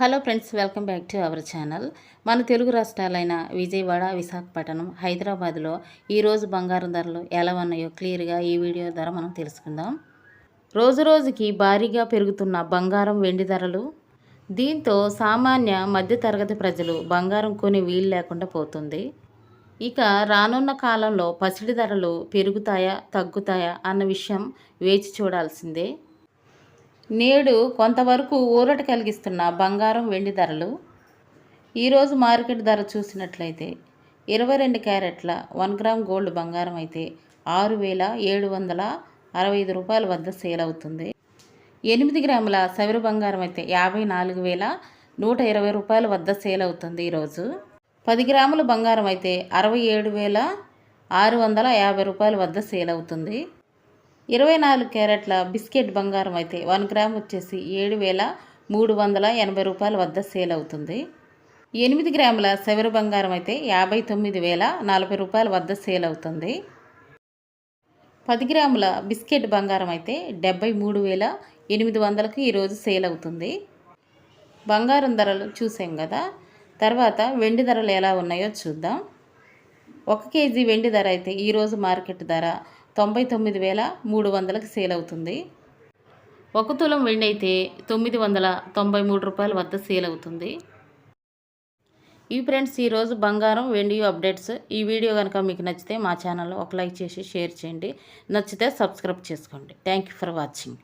Hello friends welcome back to our channel. మన తెలుగు రాష్ట్రాలైన విజయవాడ విశాఖపట్నం హైదరాబాద్లో ఈరోజు బంగారం ధరలు ఎలా ఉన్నాయో క్లియర్గా ఈ వీడియో ద్వారా మనం తెలుసుకుందాం. రోజు రోజుకి భారీగా పెరుగుతున్న బంగారం వెండి ధరలు. దీంతో సామాన్య మధ్యతరగతి ప్రజలు బంగారం కొని వీలు లేకుండా పోతుంది. ఇక రానున్న కాలంలో పసిడి ధరలు పెరుగుతాయా తగ్గుతాయా అన్న విషయం వేచి చూడాల్సిందే. నేడు కొంతవరకు ఊరట కలిగిస్తున్న బంగారం వెండి ధరలు ఈరోజు మార్కెట్ ధర చూసినట్లయితే ఇరవై రెండు క్యారెట్ల వన్ గ్రామ్ గోల్డ్ బంగారం అయితే ఆరు వేల ఏడు వందల అరవై ఐదు రూపాయల వద్ద సేల్ అవుతుంది. ఎనిమిది గ్రాముల సవిరు బంగారం అయితే యాభై నాలుగు వేల నూట ఇరవై రూపాయల వద్ద సేల్ అవుతుంది ఈరోజు పది గ్రాముల బంగారం అయితే అరవై ఏడు వేల ఆరు వందల యాభై రూపాయల వద్ద సేల్ అవుతుంది. ఇరవై నాలుగు క్యారెట్ల బిస్కెట్ బంగారం అయితే వన్ గ్రామ్ వచ్చేసి ఏడు వేల మూడు వందల ఎనభై రూపాయల వద్ద సేల్ అవుతుంది. ఎనిమిది గ్రాముల సవిర బంగారం అయితే యాభై తొమ్మిది వేల నలభై రూపాయల వద్ద సేల్ అవుతుంది. పది గ్రాముల బిస్కెట్ బంగారం అయితే డెబ్బై మూడు వేల ఎనిమిది వందలకు ఈరోజు సేల్ అవుతుంది. బంగారం ధరలు చూసాం కదా తర్వాత వెండి ధరలు ఎలా ఉన్నాయో చూద్దాం. ఒక కేజీ వెండి ధర అయితే ఈరోజు మార్కెట్ ధర తొంభై తొమ్మిది వేల మూడు వందలకు సేల్ అవుతుంది ఒక తులం వెండి అయితే తొమ్మిది వందల తొంభై మూడు రూపాయల వద్ద సేల్ అవుతుంది ఈ ఫ్రెండ్స్ ఈరోజు బంగారం వెండి అప్డేట్స్ ఈ వీడియో కనుక మీకు నచ్చితే మా ఛానల్లో ఒక లైక్ చేసి షేర్ చేయండి. నచ్చితే సబ్స్క్రైబ్ చేసుకోండి. Thank you for watching.